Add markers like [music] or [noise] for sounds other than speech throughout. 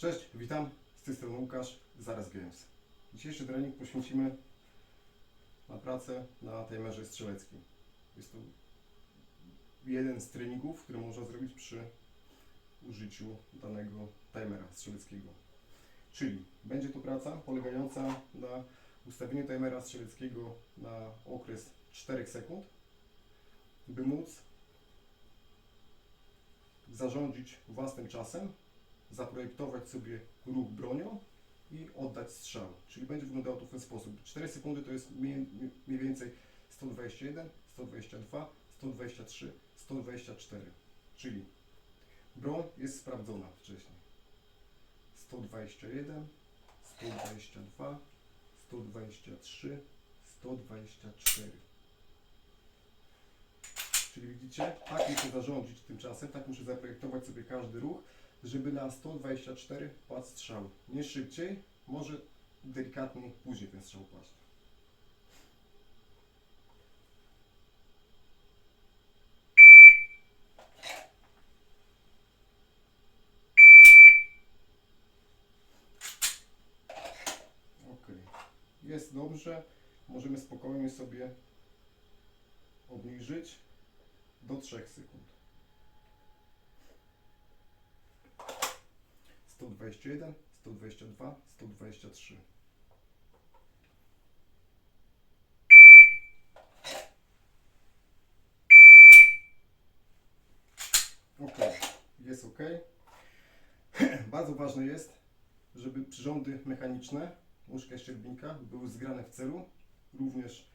Cześć, witam. Z tej strony Łukasz, Zaraz Games. Dzisiejszy trening poświęcimy na pracę na timerze strzeleckim. Jest to jeden z treningów, który można zrobić przy użyciu danego timera strzeleckiego. Czyli będzie to praca polegająca na ustawieniu timera strzeleckiego na okres 4 sekund, by móc zarządzić własnym czasem zaprojektować sobie ruch bronią i oddać strzał. Czyli będzie wyglądało to w ten sposób. 4 sekundy to jest mniej, mniej więcej 121, 122, 123, 124. Czyli broń jest sprawdzona wcześniej. 121, 122, 123, 124. Czyli widzicie, tak muszę zarządzić tym czasem, tak muszę zaprojektować sobie każdy ruch, żeby na 124 padł strzał. Nie szybciej, może delikatniej później ten strzał paść. Ok, jest dobrze. Możemy spokojnie sobie obniżyć do 3 sekund. 121, 122, 123. Ok, jest ok. [clears throat] Bardzo ważne jest, żeby przyrządy mechaniczne, łóżka ścierbnika były zgrane w celu, również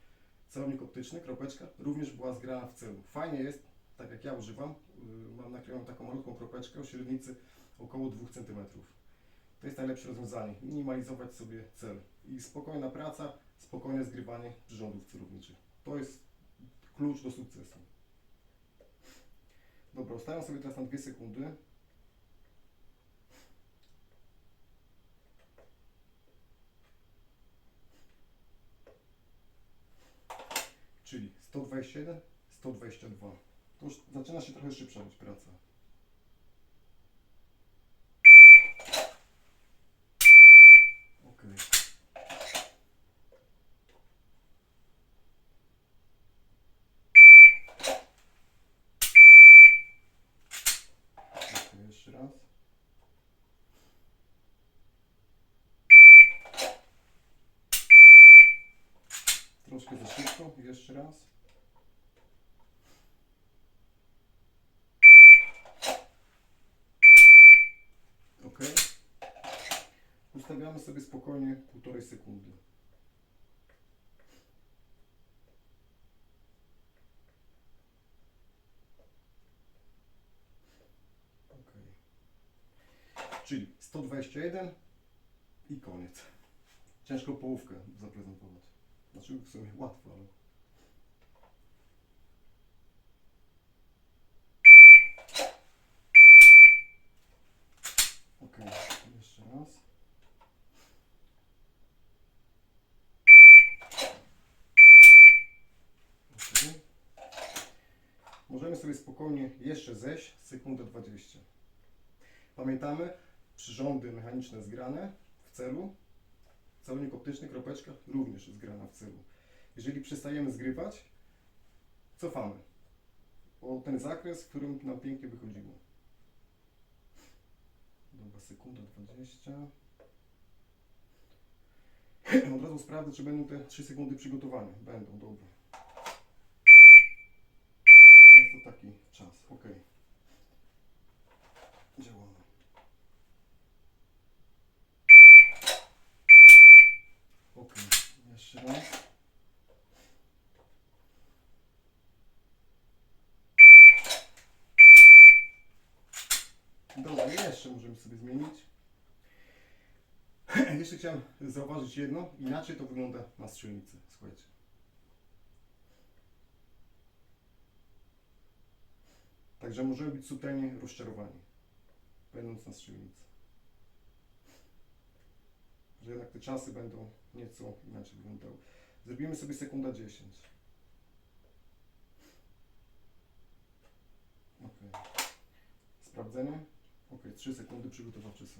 celownik optyczny, kropeczka, również była zgrana w celu. Fajnie jest, tak jak ja używam, yy, mam naklejoną taką malutką kropeczkę o średnicy około 2 cm. To jest najlepsze rozwiązanie. Minimalizować sobie cel. I spokojna praca, spokojne zgrywanie przyrządów celowniczych. To jest klucz do sukcesu. Dobra, ustawiam sobie teraz na 2 sekundy. Czyli 121, 122. To już zaczyna się trochę szybsza być praca. Ok. Ok, jeszcze raz. Troszkę za szybko, jeszcze raz. Ok. Ustawiamy sobie spokojnie półtorej sekundy. Ok. Czyli 121 i koniec. Ciężko połówkę zaprezentować. Znaczy w sumie łatwo, ale... Ok, jeszcze raz. Ok. Możemy sobie spokojnie jeszcze zejść sekundę 20. Pamiętamy, przyrządy mechaniczne zgrane w celu, celownik optyczny, kropeczka również zgrana w celu. Jeżeli przestajemy zgrywać, cofamy o ten zakres, w którym nam pięknie wychodziło. Dobra, sekunda 20. [clears throat] Od razu sprawdzę, czy będą te 3 sekundy przygotowania. Będą, dobra. Jest to taki czas, ok. Działamy. Ok, jeszcze raz. Dobra, jeszcze możemy sobie zmienić. [clears throat] Jeszcze chciałem zauważyć jedno, inaczej to wygląda na strzelnicy. Słuchajcie. Także możemy być subtelnie rozczarowani, będąc na strzelnicy. Że jednak te czasy będą nieco inaczej wyglądały. Zrobimy sobie sekunda 10. Ok. Sprawdzenie. Ok, 3 sekundy przygotowawcze są.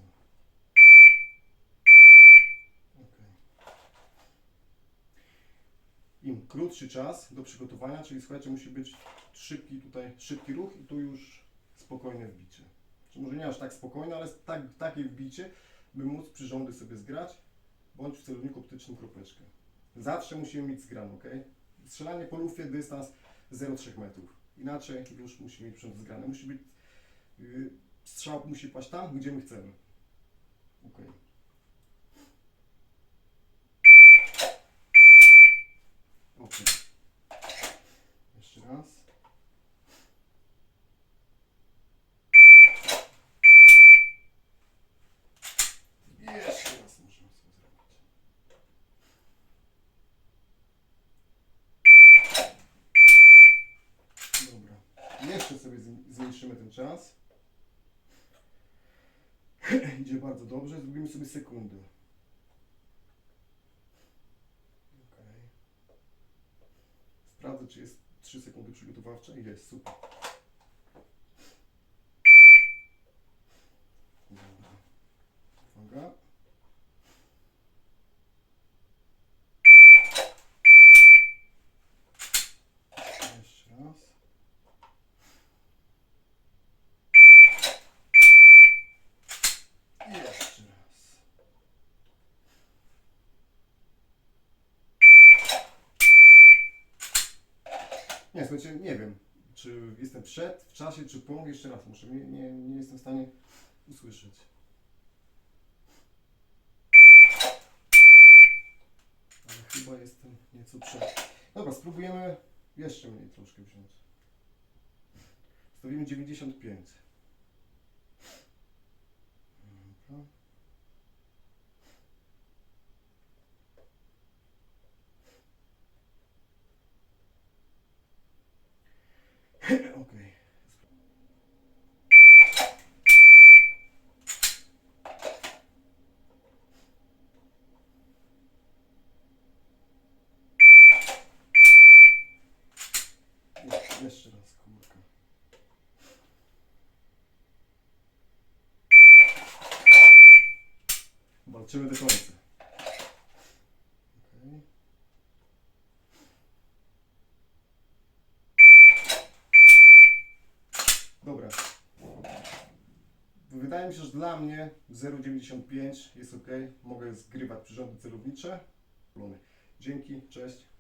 Krótszy czas do przygotowania, czyli słuchajcie, musi być szybki tutaj, szybki ruch i tu już spokojne wbicie. Czy może nie aż tak spokojne, ale tak, takie wbicie, by móc przyrządy sobie zgrać, bądź w celowniku optycznym kropeczkę. Zawsze musimy mieć zgrane, ok? Strzelanie po lufie dystans 0,3 metrów. Inaczej już musi mieć przyrząd zgrany. Musi być, yy, strzał musi paść tam, gdzie my chcemy. Ok. Ok. Jeszcze raz. Jeszcze raz muszę sobie zrobić. Dobra. Jeszcze sobie ten czas. [laughs] Idzie bardzo dobrze. Zrobimy sobie sekundę. Okej. Sprawdzę, czy jest 3 sekundy przygotowawcze. Jest, super. Dobra. Uwaga. Jeszcze raz. I jeszcze raz. Nie, słuchajcie, nie wiem, czy jestem przed, w czasie, czy po. Jeszcze raz muszę, nie, nie, nie jestem w stanie usłyszeć. Ale chyba jestem nieco przed. Dobra, spróbujemy jeszcze mniej troszkę wziąć. Stawimy 95. Dobra. Jeszcze raz, kurka. Walczymy do końca. Dobra. Wydaje mi się, że dla mnie 0,95 jest ok. Mogę zgrywać przyrządy celownicze. Dzięki, cześć.